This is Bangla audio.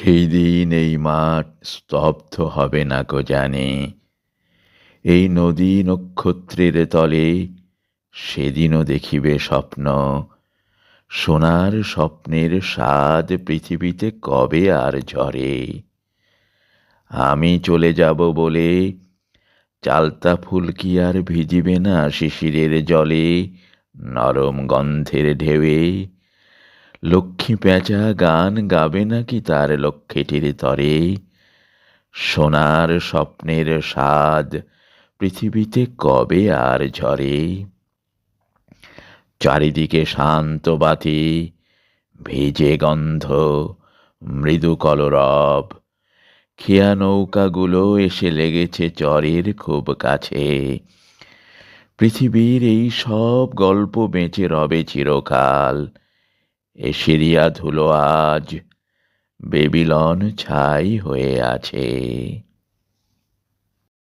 সেই দিন এই মাঠ স্তব্ধ হবে না গো জানে। এই নদী নক্ষত্রের তলে সেদিনও দেখিবে স্বপ্ন। সোনার স্বপ্নের স্বাদ পৃথিবীতে কবে আর ঝরে? আমি চলে যাব বলে চালতা ফুল কি আর ভিজিবে না শিশিরের জলে? নরম গন্ধের ঢেউয়ে লক্ষ্মী পেঁচা গান গাবে নাকি তার লক্ষ্মীটির তরে? সোনার স্বপ্নের স্বাদ পৃথিবীতে কবে আর ঝরে? চারিদিকে শান্ত বাতি, ভিজে গন্ধ, মৃদু কলরব। খেয়া নৌকাগুলো এসে লেগেছে চরের খুব কাছে। পৃথিবীর এই সব গল্প বেঁচে রবে চিরকাল। এ সিরিয়া ধুলো আজ বেবিলন ছাই হয়ে আছে।